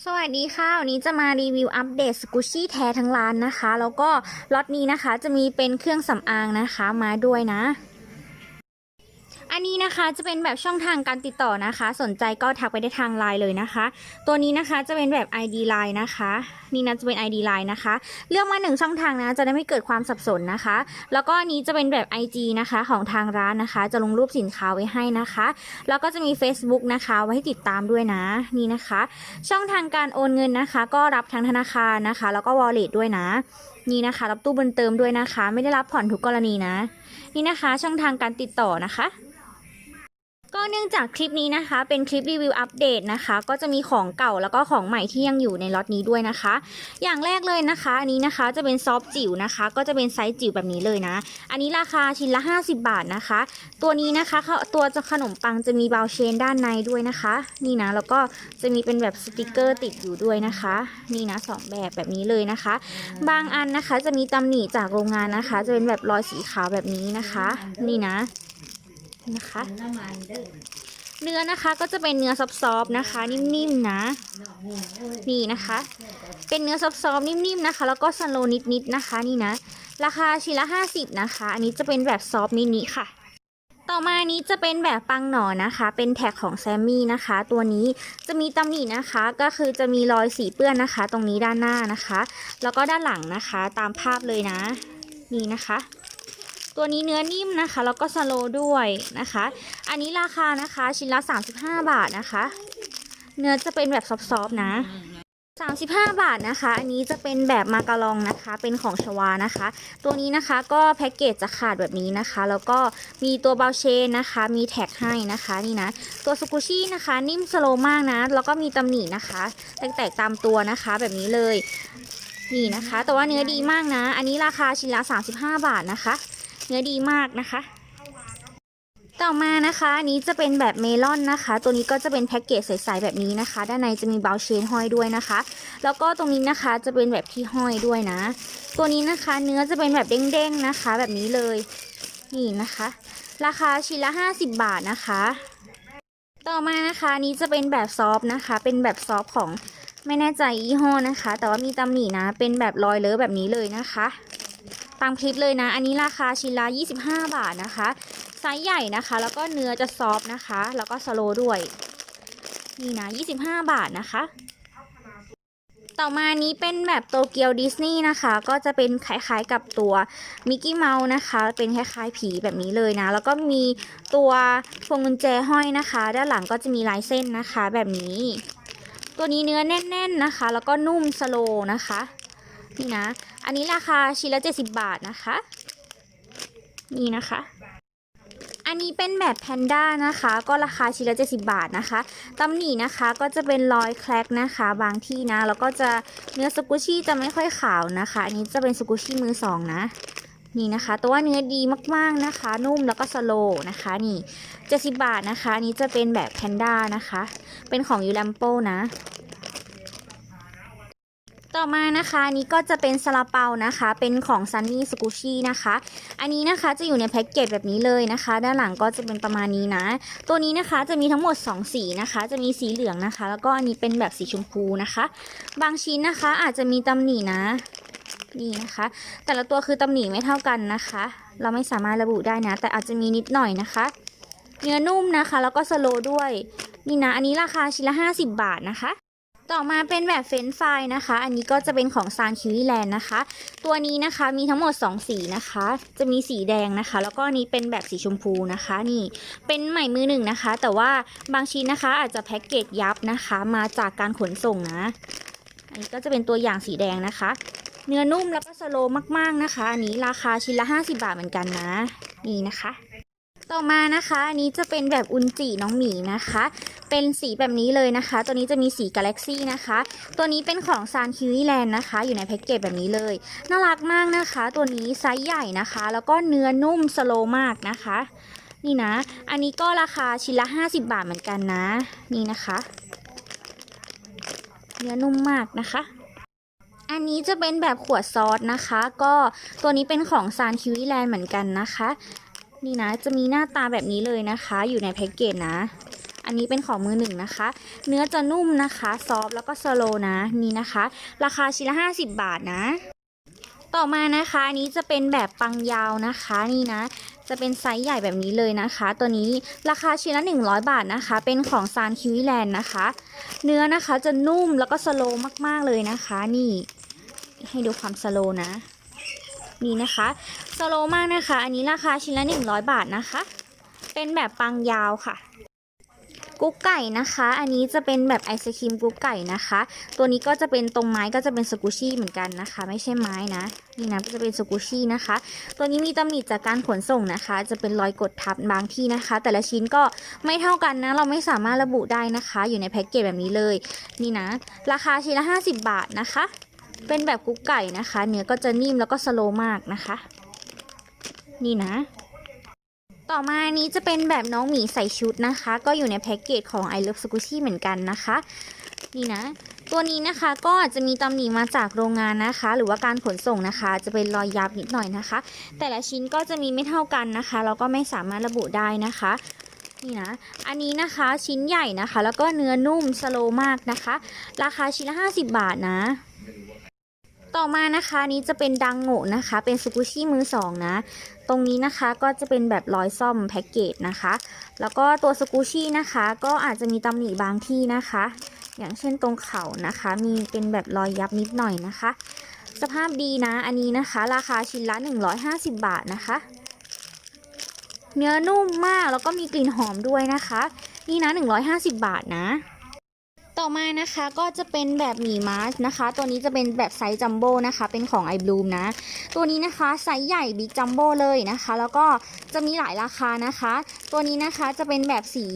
สวัสดีค่ะ วันนี้จะมารีวิวอัปเดตสกูชี่แท้ทั้งร้านนะคะ แล้วก็ล็อตนี้นะคะจะมีเป็นเครื่องสำอางนะคะมาด้วยนะ อันนี้นะคะจะเป็นแบบช่องทางการติดต่อนะคะ สนใจก็ทักไปได้ทางไลน์เลยนะคะ ตัวนี้นะคะจะเป็นแบบ ID Line นะคะ นี่นะจะเป็น ID Line นะคะ เลือกมาหนึ่งช่องทางนะจะได้ไม่เกิดความสับสนนะคะ แล้วก็อันนี้จะเป็นแบบ IG นะคะของทางร้านนะคะ จะลงรูปสินค้าไว้ให้นะคะ แล้วก็จะมี Facebook นะคะไว้ให้ติดตามด้วยนะนี่นะคะ ช่องทางการโอนเงินนะคะ ก็รับทั้งธนาคารนะคะ แล้วก็ wallet ด้วยนะนี่นะคะ รับตู้บุญเติมด้วยนะคะ ไม่ได้รับผ่อนทุกกรณีนะ นี่นะคะช่องทางการติดต่อนะคะ ก็เนื่องจากคลิปนี้นะคะ เป็นคลิปรีวิวอัปเดตนะคะ ก็จะมีของเก่าแล้วก็ของใหม่ที่ยังอยู่ในล็อตนี้ด้วยนะคะ อย่างแรกเลยนะคะอันนี้นะคะจะเป็นซอฟจิ๋วนะคะ ก็จะเป็นไซส์จิ๋วแบบนี้เลยนะ อันนี้ราคาชิ้นละ 50 บาทนะคะ ตัวนี้นะคะเขาตัวจะขนมปังจะมีบาวเชนด้านในด้วยนะคะ นี่นะแล้วก็จะมีเป็นแบบสติกเกอร์ติดอยู่ด้วยนะคะ นี่นะสองแบบแบบนี้เลยนะคะ บางอันนะคะจะมีตำหนิจากโรงงานนะคะ จะเป็นแบบรอยสีขาวแบบนี้นะคะ นี่นะ นะคะเนื้อนะคะก็จะเป็นเนื้อซอฟๆนะคะ นิ่มๆนะ นี่นะคะ เป็นเนื้อซอฟๆนิ่มๆนะคะ แล้วก็สโลนิดๆนะคะ นี่นะ ราคาชิ้นละ 50 นะคะ อันนี้จะเป็นแบบซอฟมินิค่ะ ต่อมานี้จะเป็นแบบปังหนอนะคะ เป็นแท็กของแซมมี่นะคะ ตัวนี้จะมีตำหนินะคะ ก็คือจะมีรอยสีเปื้อนนะคะ ตรงนี้ด้านหน้านะคะ แล้วก็ด้านหลังนะคะ ตามภาพเลยนะ นี่นะคะ ตัวนี้เนื้อนิ่มนะคะ แล้วก็สโลด้วยนะคะ อันนี้ราคานะคะชิ้นละ 35 บาทนะคะ เนื้อจะเป็นแบบซอฟๆนะ 35 บาทนะคะ อันนี้จะเป็นแบบมาการองนะคะ เป็นของชวานะคะ ตัวนี้นะคะก็แพ็กเกจจะขาดแบบนี้นะคะ แล้วก็มีตัวเบาเชนนะคะ มีแท็กให้นะคะนี่นะ ตัวสกุชี่นะคะ นิ่มสโลมากนะ แล้วก็มีตำหนินะคะแตกๆตามตัวนะคะแบบนี้เลยนี่นะคะ แต่ว่าเนื้อดีมากนะ อันนี้ราคาชิ้นละ 35 บาทนะคะ เนื้อดีมากนะคะ ต่อมานะคะอันนี้จะเป็นแบบเมลอนนะคะ ตัวนี้ก็จะเป็นแพ็กเกจใสๆแบบนี้นะคะ ด้านในจะมีเบลเชนห้อยด้วยนะคะ แล้วก็ตรงนี้นะคะจะเป็นแบบที่ห้อยด้วยนะ ตัวนี้นะคะเนื้อจะเป็นแบบเด้งๆนะคะ แบบนี้เลยนี่นะคะ ราคาชิ้นละ 50 บาทนะคะ ต่อมานะคะนี้จะเป็นแบบซอฟนะคะ เป็นแบบซอฟของไม่แน่ใจยี่ห้อนะคะ แต่ว่ามีตำหนินะ เป็นแบบรอยเลอะแบบนี้เลยนะคะ ตามคลิปเลยนะ อันนี้ราคาชิ้นละ25 บาทนะคะ ไซส์ใหญ่นะคะ แล้วก็เนื้อจะซอฟนะคะ แล้วก็สโลด้วย นี่นะ 25 บาทนะคะ ต่อมานี้เป็นแบบโตเกียวดิสนีย์นะคะ ก็จะเป็นคล้ายๆกับตัวมิกกี้เมาส์นะคะ เป็นคล้ายๆผีแบบนี้เลยนะ แล้วก็มีตัวพวงกุญแจห้อยนะคะ ด้านหลังก็จะมีลายเส้นนะคะแบบนี้ ตัวนี้เนื้อแน่นๆนะคะ แล้วก็นุ่มสโลนะคะ นี่นะ อันนี้ราคาชิ้นละ 70 บาทนะคะ นี่นะคะ อันนี้เป็นแบบแพนด้านะคะ ก็ราคาชิ้นละ 70 บาทนะคะตำหนินะคะก็จะเป็นรอยแคลกนะคะ บางที่นะ แล้วก็จะเนื้อสกุชี่จะไม่ค่อยขาวนะคะ อันนี้จะเป็นสกุชี่มือสองนะนี่นะคะแต่ว่าเนื้อดีมากๆนะคะ นุ่มแล้วก็สโลนะคะนี่70บาทนะคะนนี้จะเป็นแบบแพนด้านะคะ เป็นของยูแลมโปนะ ต่อมานะคะนี้ก็จะเป็นซาลาเปานะคะ เป็นของซันนี่สกูชี่นะคะ อันนี้นะคะจะอยู่ในแพ็กเกจแบบนี้เลยนะคะ ด้านหลังก็จะเป็นประมาณนี้นะ ตัวนี้นะคะจะมีทั้งหมด 2 สีนะคะ จะมีสีเหลืองนะคะ แล้วก็อันนี้เป็นแบบสีชมพูนะคะ บางชิ้นนะคะอาจจะมีตำหนินะนี่นะคะ แต่ละตัวคือตำหนิไม่เท่ากันนะคะ เราไม่สามารถระบุได้นะ แต่อาจจะมีนิดหน่อยนะคะ เนื้อนุ่มนะคะ แล้วก็สโลด้วยนี่นะอันนี้ราคาชิ้นละ 50 บาทนะคะ ต่อมาเป็นแบบเฟนช์ฟายนะคะ อันนี้ก็จะเป็นของซานคิวิแลนด์นะคะ ตัวนี้นะคะมีทั้งหมด 2 สีนะคะ จะมีสีแดงนะคะ แล้วก็นี้เป็นแบบสีชมพูนะคะ นี่เป็นใหม่มือหนึ่งนะคะ แต่ว่าบางชิ้นนะคะอาจจะแพ็กเกจยับนะคะ มาจากการขนส่งนะ อันนี้ก็จะเป็นตัวอย่างสีแดงนะคะ เนื้อนุ่มแล้วก็สโลว์มากๆนะคะ อันนี้ราคาชิ้นละ 50 บาทเหมือนกันนะ นี่นะคะ ต่อมานะคะอันนี้จะเป็นแบบอุนจิน้องหมีนะคะ เป็นสีแบบนี้เลยนะคะ ตัวนี้จะมีสีกาแล็กซี่นะคะ ตัวนี้เป็นของซานคิวิแลนด์นะคะ อยู่ในแพ็กเกจแบบนี้เลย น่ารักมากนะคะ ตัวนี้ไซส์ใหญ่นะคะ แล้วก็เนื้อนุ่มสโลมากนะคะ นี่นะ อันนี้ก็ราคาชิ้นละ 50 บาทเหมือนกันนะ นี่นะคะ เนื้อนุ่มมากนะคะอันนี้จะเป็นแบบขวดซอสนะคะ ก็ตัวนี้เป็นของซานคิวิแลนด์เหมือนกันนะคะ นี่นะจะมีหน้าตาแบบนี้เลยนะคะ อยู่ในแพ็กเกจนะ อันนี้เป็นของมือหนึ่งนะคะ เนื้อจะนุ่มนะคะ ซอฟแล้วก็สโลนะนี่นะคะ ราคาชิ้นละ 50 บาทนะ ต่อมานะคะอันนี้จะเป็นแบบปังยาวนะคะนี่นะ จะเป็นไซส์ใหญ่แบบนี้เลยนะคะ ตัวนี้ราคาชิ้นละ 100 บาทนะคะ เป็นของซานคิวิแลนด์นะคะ เนื้อนะคะจะนุ่มแล้วก็สโลมากๆเลยนะคะ นี่ให้ดูความสโลนะ นี่นะคะสโลมากนะคะ อันนี้ราคาชิ้นละ 100 บาทนะคะ เป็นแบบปังยาวค่ะ กุ๊กไก่นะคะ อันนี้จะเป็นแบบไอศครีมกุ๊กไก่นะคะ ตัวนี้ก็จะเป็นตรงไม้ก็จะเป็นสกูชี่เหมือนกันนะคะ ไม่ใช่ไม้นะนี่นะก็จะเป็นสกูชี่นะคะ ตัวนี้มีตำหนิจากการขนส่งนะคะ จะเป็นรอยกดทับบางที่นะคะ แต่ละชิ้นก็ไม่เท่ากันนะ เราไม่สามารถระบุได้นะคะ อยู่ในแพ็กเกจแบบนี้เลย นี่นะ ราคาชิ้นละ 50 บาทนะคะ เป็นแบบกุ๊กไก่นะคะ เนื้อก็จะนิ่มแล้วก็สโลมากนะคะ นี่นะ ต่อมาอันนี้จะเป็นแบบน้องหมีใส่ชุดนะคะ ก็อยู่ในแพ็กเกจของ I Love Squishy เหมือนกันนะคะ นี่นะ ตัวนี้นะคะก็อาจจะมีตำหนิมาจากโรงงานนะคะ หรือว่าการขนส่งนะคะ จะเป็นรอยยับนิดหน่อยนะคะ แต่ละชิ้นก็จะมีไม่เท่ากันนะคะ เราก็ไม่สามารถระบุได้นะคะนี่นะ อันนี้นะคะชิ้นใหญ่นะคะ แล้วก็เนื้อนุ่มสโลมากนะคะ ราคาชิ้นละ 50 บาทนะ ต่อมานะคะนี้จะเป็นดังโงะนะคะ เป็นสกุชี่มือสองนะ ตรงนี้นะคะก็จะเป็นแบบรอยซ่อมแพ็กเกจนะคะ แล้วก็ตัวสกูชี่นะคะ ก็อาจจะมีตำหนิบางที่นะคะ อย่างเช่นตรงเข่านะคะ มีเป็นแบบรอยยับนิดหน่อยนะคะ สภาพดีนะอันนี้นะคะ ราคาชิ้นละ 150 บาทนะคะ เนื้อนุ่มมากแล้วก็มีกลิ่นหอมด้วยนะคะ นี่นะ 150 บาทนะ ต่อมานะคะก็จะเป็นแบบหมีมาสนะคะ ตัวนี้จะเป็นแบบไซส์จัมโบ้นะคะ เป็นของ i b l o o มนะ ตัวนี้นะคะไซส์ใหญ่บิ๊กจัมโบ้เลยนะคะ แล้วก็จะมีหลายราคานะคะ ตัวนี้นะคะจะเป็นแบบสี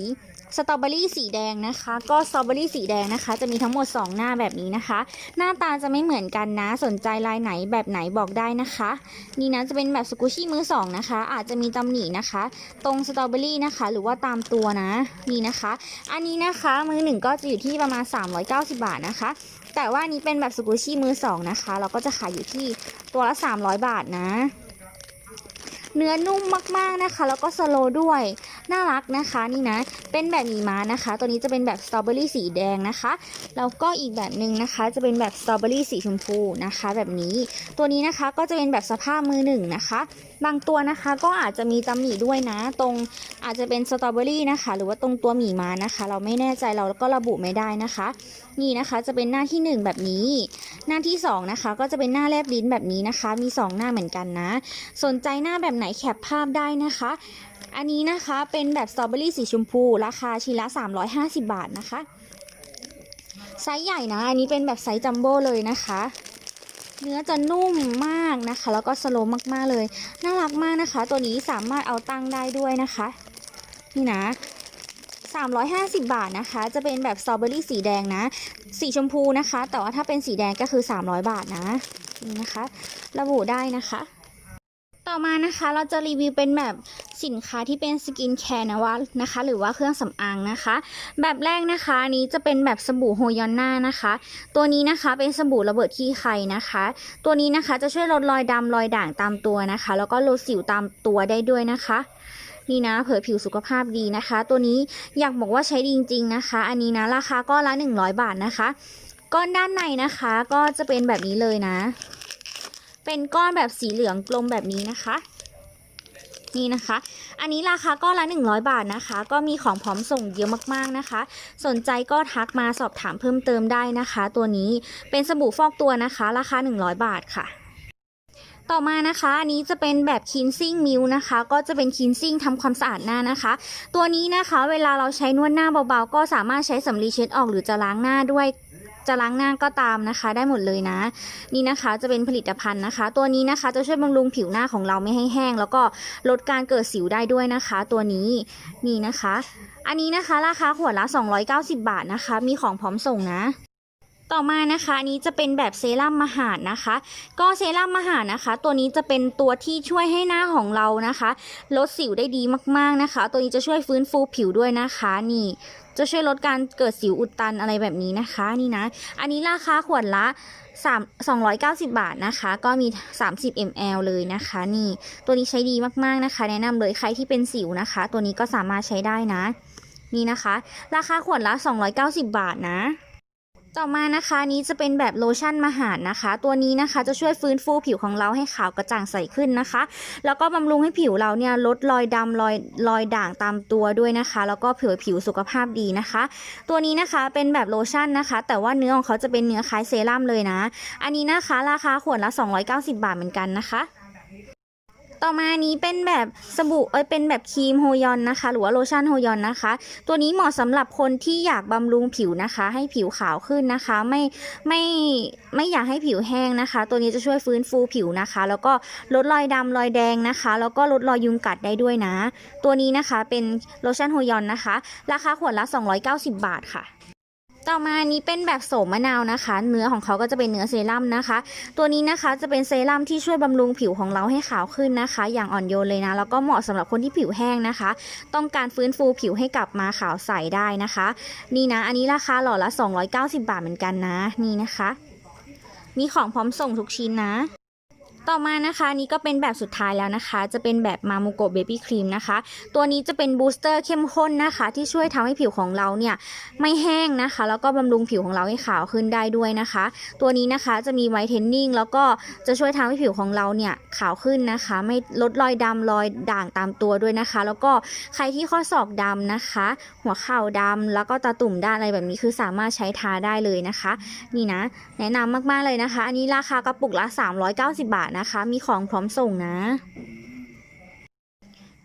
สตรอเบอรี่สีแดงนะคะ ก็สตรอเบอรี่สีแดงนะคะ จะมีทั้งหมด 2 หน้าแบบนี้นะคะ หน้าตาจะไม่เหมือนกันนะ สนใจลายไหนแบบไหนบอกได้นะคะ นี่นะจะเป็นแบบสกูชี่มือสองนะคะ อาจจะมีตำหนินะคะ ตรงสตรอเบอรี่นะคะ หรือว่าตามตัวนะ นี่นะคะ อันนี้นะคะมือหนึ่งก็จะอยู่ที่ประมาณ 390 บาทนะคะ แต่ว่านี้เป็นแบบสกูชี่มือสองนะคะ เราก็จะขายอยู่ที่ตัวละ 300 บาทนะ เนื้อนุ่มมากๆนะคะ แล้วก็สโลด้วย น่ารักนะคะนี่นะ เป็นแบบหมีม้านะคะ ตัวนี้จะเป็นแบบสตรอเบอรี่สีแดงนะคะ แล้วก็อีกแบบหนึ่งนะคะ จะเป็นแบบสตรอเบอรี่สีชมพูนะคะ แบบนี้ ตัวนี้นะคะก็จะเป็นแบบสภาพมือหนึ่งนะคะบางตัวนะคะก็อาจจะมีตำหนิด้วยนะ ตรงอาจจะเป็นสตรอเบอรี่นะคะ หรือว่าตรงตัวหมีมานะคะ เราไม่แน่ใจเราก็ระบุไม่ได้นะคะ นี่นะคะจะเป็นหน้าที่หนึ่งแบบนี้ หน้าที่สองนะคะ ก็จะเป็นหน้าแลบลิ้นแบบนี้นะคะ มีสองหน้าเหมือนกันนะ สนใจหน้าแบบไหนแคปภาพได้นะคะ อันนี้นะคะเป็นแบบสตรอเบอรี่สีชมพู ราคาชิ้นละ 350 บาทนะคะไซส์ใหญ่นะ อันนี้เป็นแบบไซส์จัมโบ้เลยนะคะ เนื้อจะนุ่มมากนะคะ แล้วก็สโลว์มากๆเลย น่ารักมากนะคะ ตัวนี้สามารถเอาตั้งได้ด้วยนะคะ นี่นะ 350 บาทนะคะ จะเป็นแบบสตรอเบอรี่สีแดงนะ สีชมพูนะคะ แต่ว่าถ้าเป็นสีแดงก็คือ 300 บาทนะ นี่นะคะ ระบุได้นะคะ ต่อมานะคะเราจะรีวิวเป็นแบบ สินค้าที่เป็นสกินแคร์นะวะนะคะ หรือว่าเครื่องสำอางนะคะ แบบแรกนะคะนี้จะเป็นแบบสบู่โฮยอนน่านะคะ ตัวนี้นะคะเป็นสบู่ระเบิดขี้ไข่นะคะ ตัวนี้นะคะจะช่วยลดรอยดำรอยด่างตามตัวนะคะ แล้วก็ลดสิวตามตัวได้ด้วยนะคะนี่นะเผยผิวสุขภาพดีนะคะ ตัวนี้อยากบอกว่าใช้ดีจริงๆนะคะ อันนี้นะราคาก็ละ 100 บาทนะคะก้อนด้านในนะคะก็จะเป็นแบบนี้เลยนะ เป็นก้อนแบบสีเหลืองกลมแบบนี้นะคะ นี่นะคะ อันนี้ราคาก้อนละ 100 บาทนะคะ ก็มีของพร้อมส่งเยอะมากๆนะคะ สนใจก็ทักมาสอบถามเพิ่มเติมได้นะคะ ตัวนี้เป็นสบู่ฟอกตัวนะคะ ราคา 100 บาทค่ะต่อมานะคะอันนี้จะเป็นแบบคินซิ่งมิลนะคะ ก็จะเป็นคินซิ่งทำความสะอาดหน้านะคะ ตัวนี้นะคะ เวลาเราใช้นวดหน้าเบาๆ ก็สามารถใช้สำลีเช็ดออกหรือจะล้างหน้าด้วย จะล้างหน้าก็ตามนะคะ ได้หมดเลยนะ นี่นะคะจะเป็นผลิตภัณฑ์นะคะ ตัวนี้นะคะจะช่วยบำรุงผิวหน้าของเราไม่ให้แห้ง แล้วก็ลดการเกิดสิวได้ด้วยนะคะ ตัวนี้นี่นะคะ อันนี้นะคะราคาขวดละ 290 บาทนะคะ มีของพร้อมส่งนะ ต่อมานะคะนนี้จะเป็นแบบเซรั่มมหาดนะคะ ก็เซรั่มมหาดนะคะ ตัวนี้จะเป็นตัวที่ช่วยให้หน้าของเรานะคะ ลดสิวได้ดีมากๆนะคะ ตัวนี้จะช่วยฟื้นฟูผิวด้วยนะคะนี่จะช่วยลดการเกิดสิวอุดตันอะไรแบบนี้นะคะนี่นะ อันนี้ราคาขวดละ3 290 บาทนะคะ ก็มี 30 ml เลยนะคะ นี่ตัวนี้ใช้ดีมากๆนะคะ แนะนำเลยใครที่เป็นสิวนะคะ ตัวนี้ก็สามารถใช้ได้นะ นี่นะคะ ราคาขวดละ 290 บาทนะ ต่อมานะคะนี้จะเป็นแบบโลชั่นมหาดนะคะ ตัวนี้นะคะจะช่วยฟื้นฟูผิวของเราให้ขาวกระจ่างใสขึ้นนะคะ แล้วก็บำรุงให้ผิวเราเนี่ยลดรอยดำรอยรอยด่างตามตัวด้วยนะคะ แล้วก็ผิวผิวสุขภาพดีนะคะ ตัวนี้นะคะเป็นแบบโลชั่นนะคะ แต่ว่าเนื้อของเขาจะเป็นเนื้อคล้ายเซรั่มเลยนะ อันนี้นะคะราคาขวดละ 290 บาทเหมือนกันนะคะ ต่อมานี้เป็นแบบสบู่เอ้ยเป็นแบบครีมโฮยอนนะคะ หรือว่าโลชั่นโฮยอนนะคะ ตัวนี้เหมาะสำหรับคนที่อยากบำรุงผิวนะคะ ให้ผิวขาวขึ้นนะคะ ไม่ไม่ไม่อยากให้ผิวแห้งนะคะ ตัวนี้จะช่วยฟื้นฟูผิวนะคะ แล้วก็ลดรอยดำรอยแดงนะคะ แล้วก็ลดรอยยุงกัดได้ด้วยนะ ตัวนี้นะคะเป็นโลชั่นโฮยอนนะคะ ราคาขวดละ 290 บาทค่ะ ต่อมานี้เป็นแบบโสมมะนาวนะคะ เนื้อของเขาก็จะเป็นเนื้อเซรั่มนะคะ ตัวนี้นะคะจะเป็นเซรั่มที่ช่วยบำรุงผิวของเราให้ขาวขึ้นนะคะ อย่างอ่อนโยนเลยนะ แล้วก็เหมาะสำหรับคนที่ผิวแห้งนะคะ ต้องการฟื้นฟูผิวให้กลับมาขาวใสได้นะคะ นี่นะ อันนี้ราคาหล่อละ 290 บาทเหมือนกันนะ นี่นะคะ มีของพร้อมส่งทุกชิ้นนะ ต่อมานะคะนี่ก็เป็นแบบสุดท้ายแล้วนะคะ จะเป็นแบบมามโกเบบี้ครีมนะคะ ตัวนี้จะเป็นบูสเตอร์เข้มข้นนะคะ ที่ช่วยทำให้ผิวของเราเนี่ยไม่แห้งนะคะ แล้วก็บำรุงผิวของเราให้ขาวขึ้นได้ด้วยนะคะ ตัวนี้นะคะจะมีไวท์เทนนิ่งแล้วก็จะช่วยทำให้ผิวของเราเนี่ยขาวขึ้นนะคะ ไม่ลดรอยดำรอยด่างตามตัวด้วยนะคะ แล้วก็ใครที่ข้อศอกดำนะคะ หัวเข่าดำแล้วก็ตาตุ่มด้านอะไรแบบนี้คือสามารถใช้ทาได้เลยนะคะ นี่นะ แนะนำมากๆเลยนะคะ อันนี้ราคากระปุกละ 390 บาทนะคะ มีของพร้อมส่งนะ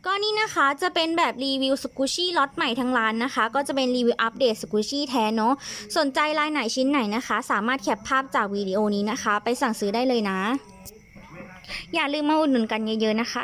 ก็นี่นะคะจะเป็นแบบรีวิวสกูชี่ล็อตใหม่ทั้งร้านนะคะ ก็จะเป็นรีวิวอัปเดตสกูชี่แท้เนาะสนใจลายไหนชิ้นไหนนะคะ สามารถแคปภาพจากวิดีโอนี้นะคะ ไปสั่งซื้อได้เลยนะ อย่าลืมมาอุดหนุนกันเยอะๆนะคะ